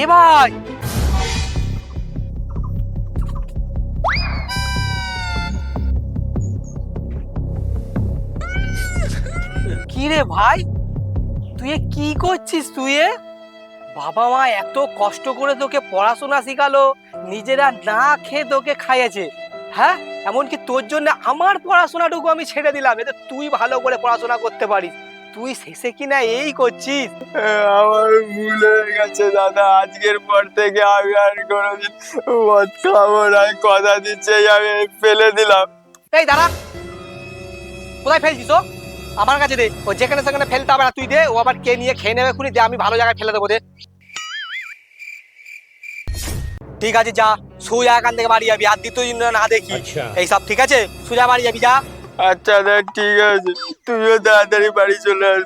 এ ভাই কি রে ভাই, তুই কি করছিস তুই বাবা মা এত কষ্ট করে তোকে পড়াশোনা শিখালো, নিজেরা না খেয়ে তোকে খাইয়েছে। হ্যাঁ? এমনকি তোর জন্য আমার পড়াশোনাটুকু আমি ছেড়ে দিলাম, এতে তুই ভালো করে পড়াশোনা করতে পারিস। তুই শেষে কিনা এই করছিস? আমার ভুল হয়ে গেছে দাদা। আজকের পর থেকে আমি আর কোনোদিন মদ খাব না। কথা দিচ্ছে আমি ফেলে দিলাম। এই দাঁড়া। কোথায় ফেলছিস ও? আমার কাছে দে। ও যেখানে সেখানে ফেলতে হবে না তুই দে। ও আবার কে নিয়ে খেয়ে নেবে খুনি দে। আমি ভালো জায়গায় ফেলে দেবো দে। ঠিক আছে যা। সোজা এখান থেকে বাড়ি যাবি। আর দ্বিতীয় দিন না দেখি। এই সব ঠিক আছে? সোজা বাড়ি যাবি যা। আচ্ছা দাদা ঠিক আছে। তুমিও তাড়াতাড়ি বাড়ি চলে আস।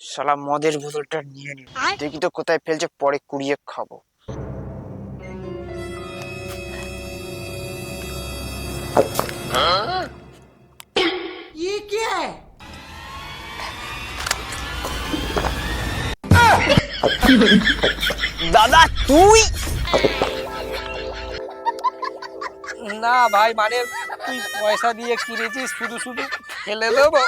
শালা মদের বোতলটা নিয়ে নি। দেখি তো কোথায় ফেলছে পরে কুড়িয়ে খাব। দাদা তুই না ভাই মানে তুই পয়সা দিয়ে কিনেছিস শুধু শুধু ফেলে দেবো।